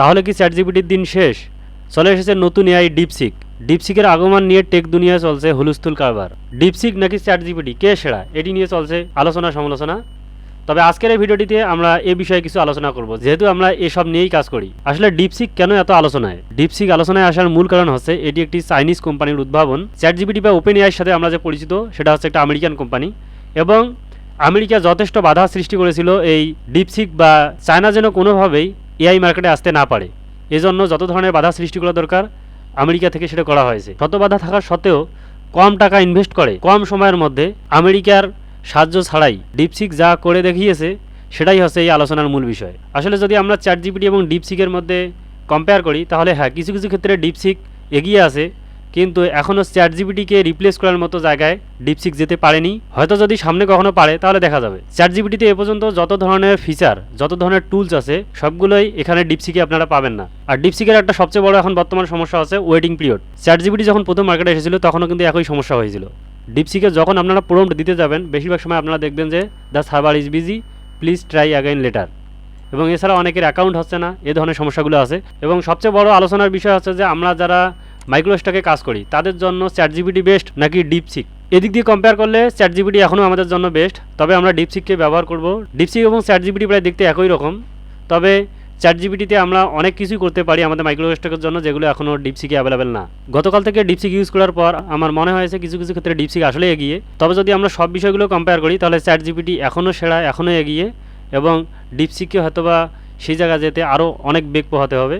তাহলে কি চ্যাট জিপিটির দিন শেষ? চলে এসেছে নতুন এআই ডিপসিক ডিপসিকের আগমন নিয়ে টেক দুনিয়া চলছে হুলুস্থুল কারবার। ডিপসিক নাকি চ্যাট জিপিটি কে সেরা? এটি নিয়ে চলছে আলোচনা সমালোচনা। তবে আজকের এই ভিডিওটিতে আমরা এ বিষয়ে কিছু আলোচনা করব, যেহেতু আমরা এসব নিয়েই কাজ করি। আসলে ডিপসিক কেন এত আলোচনায়? ডিপসিক আলোচনায় আসার মূল কারণ হচ্ছে এটি একটি চাইনিজ কোম্পানির উদ্ভাবন। চ্যাট জিপিটি বা ওপেন এআইয়ের সাথে আমরা যে পরিচিত, সেটা হচ্ছে একটা আমেরিকান কোম্পানি এবং আমেরিকা যথেষ্ট বাধা সৃষ্টি করেছিল এই ডিপসিক বা চায়না যেন কোনোভাবেই এআই মার্কেটে আসতে না পারে। এজন্য যত ধরনের বাধা সৃষ্টি করা দরকার, আমেরিকা থেকে সেটা করা হয়েছে। শত বাধা থাকা সত্ত্বেও কম টাকা ইনভেস্ট করে। কম সময়ের মধ্যে আমেরিকার সাহায্য ছাড়াই ডিপসিক যা করে দেখিয়েছে, সেটাই হচ্ছে এই আলোচনার মূল বিষয়। আসলে যদি আমরা চ্যাট জিপিটি এবং ডিপসিকের মধ্যে কম্পেয়ার করি, তাহলে হ্যাঁ কিছু কিছু ক্ষেত্রে ডিপসিক এগিয়ে আছে। কিন্তু এখনও চ্যাট জিপিটিকে রিপ্লেস করার মতো জায়গায় ডিপসিক যেতে পারেনি। হয়তো যদি সামনে কখনো পারে, তাহলে দেখা যাবে। চ্যাট জিপিটিতে এ পর্যন্ত যত ধরনের ফিচার যত ধরনের টুলস আছে, সবগুলোই এখানে ডিপসিকে আপনারা পাবেন না। আর ডিপসিকের একটা সবচেয়ে বড় এখন বর্তমান সমস্যা আছে ওয়েটিং পিরিয়ড চ্যাট জিপিটি যখন প্রথম মার্কেটে এসেছিল, তখনও কিন্তু একই সমস্যা হয়েছিল। ডিপসিকে যখন আপনারা প্রম্পট দিতে যাবেন, বেশিরভাগ সময় আপনারা দেখবেন যে the server is busy please try again later এবং এছাড়া অনেকের অ্যাকাউন্ট হচ্ছে না, এ ধরনের সমস্যাগুলো আছে। এবং সবচেয়ে বড় আলোচনার বিষয় হচ্ছে যে আমরা যারা মাইক্রোস্টকে কাজ করি। তাদের জন্য চ্যাট জিপিটি বেস্ট নাকি ডিপসিক এদিক দিয়ে কম্পেয়ার করলে চ্যাট জিপিটি এখনও আমাদের জন্য বেস্ট তবে আমরা ডিপসিককে ব্যবহার করব। ডিপসিক এবং চ্যাট জিপিটি প্রায় দেখতে একই রকম, তবে চ্যাট জিপিটিতে আমরা অনেক কিছুই করতে পারি আমাদের মাইক্রোস্টকের জন্য, যেগুলো এখনও ডিপসিকে অ্যাভেলেবেল না। গতকাল থেকে ডিপসিক ইউজ করার পর আমার মনে হয়েছে কিছু কিছু ক্ষেত্রে ডিপসিক আসলে এগিয়ে। তবে যদি আমরা সব বিষয়গুলো কম্পেয়ার করি, তাহলে চ্যাট জিপিটি এখনও সেরা, এখনও এগিয়ে এবং ডিপসিককে হয়তোবা সেই জায়গা যেতে আরও অনেক বেগ পোহাতে হবে।